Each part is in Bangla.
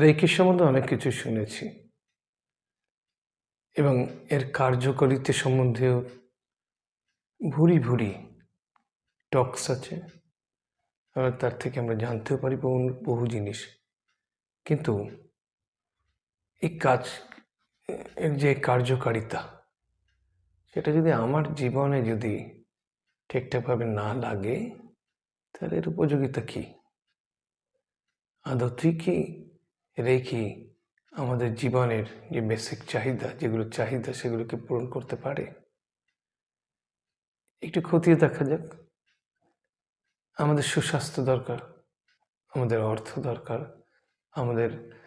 রেকি সম্বন্ধে অনেক কিছু শুনেছি। এবং এর কার্যকারিতা সম্বন্ধেও ভুরি ভুরি টক্স আছে। তার থেকে আমরা জানতেও পারি বহু বহু জিনিস। কিন্তু এই কাজ, এর যে কার্যকারিতা, সেটা যদি আমার জীবনে যদি ঠিকঠাকভাবে না লাগে, তাহলে এর উপযোগিতা কী? আদতেই কি রেখি আমাদের জীবনের যে বেসিক চাহিদা, যেগুলো চাহিদা সেগুলোকে পূরণ করতে পারে। একটু খতিয়ে দেখা যাক। আমাদের সুস্বাস্থ্য দরকার, আমাদের অর্থ দরকার, আমাদের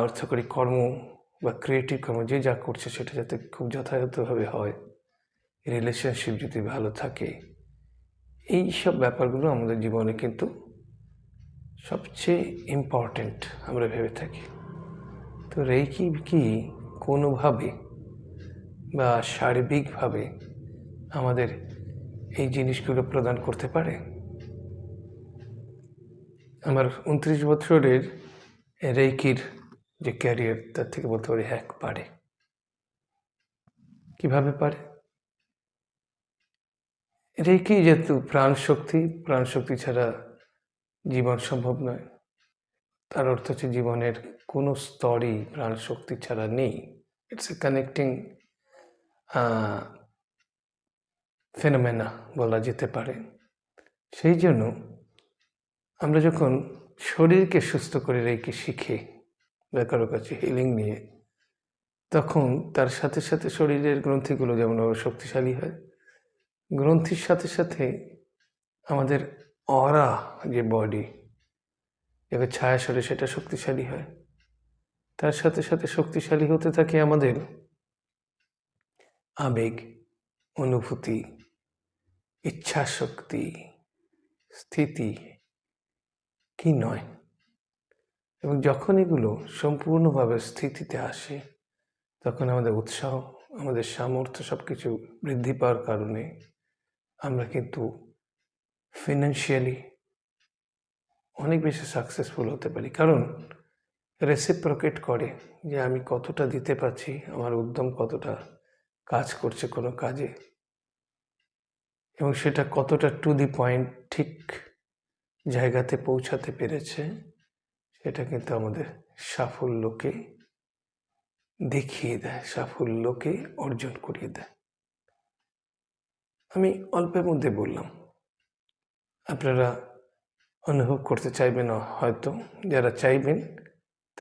অর্থকরী কর্ম বা ক্রিয়েটিভ কর্ম যে যা করছে সেটা যাতে খুব যথাযথভাবে হয়। রিলেশনশিপ যদি ভালো থাকে। এই সব ব্যাপারগুলো আমাদের জীবনে কিন্তু সবচেয়ে ইম্পর্ট্যান্ট আমরা ভেবে থাকি। তো রেকি কি কোনোভাবে বা সার্বিকভাবে আমাদের এই জিনিসগুলো প্রদান করতে পারে? আমার উনত্রিশ বছরের রেকির যে ক্যারিয়ার তার থেকে বলতে পারি হ্যাক পারে। কীভাবে পারে? রেকি যেহেতু প্রাণ শক্তি প্রাণ শক্তি ছাড়া জীবন সম্ভব নয়। তার অর্থ হচ্ছে জীবনের কোনো স্তরই প্রাণ শক্তি ছাড়া নেই। ইটস এ কানেক্টিং ফেনোমেনা বলা যেতে পারে। সেই জন্য আমরা যখন শরীরকে সুস্থ করে রেখে শিখে বা কারও কাছে হিলিং নিয়ে, তখন তার সাথে সাথে শরীরের গ্রন্থিগুলো যেমন শক্তিশালী হয়, গ্রন্থির সাথে সাথে আমাদের অরা যে বডি যাকে ছায়া সরে সেটা শক্তিশালী হয়। তার সাথে সাথে শক্তিশালী হতে থাকে আমাদের আবেগ, অনুভূতি ইচ্ছা শক্তি স্থিতি, কি নয়। এবং যখন এগুলো সম্পূর্ণভাবে স্থিতিতে আসে, তখন আমাদের উৎসাহ, আমাদের সামর্থ্য সব কিছু বৃদ্ধি পাওয়ার কারণে আমরা কিন্তু ফিনান্সিয়ালি অনেক বেশি সাকসেসফুল হতে পারি। কারণ রেসিপ্রোকেট করে যে আমি কতটা দিতে পারছি, আমার উদ্যম কতটা কাজ করছে কোনো কাজে। এবং সেটা কতটা টু দি পয়েন্ট ঠিক জায়গাতে পৌঁছাতে পেরেছে, সেটা কিন্তু আমাদের সাফল্যকে দেখিয়ে দেয়, সাফল্যকে অর্জন করিয়ে দেয়। আমি অল্পের মধ্যে বললাম। আপনারা অনুভব করতে চাইবেন হয়তো যারা চাইবেন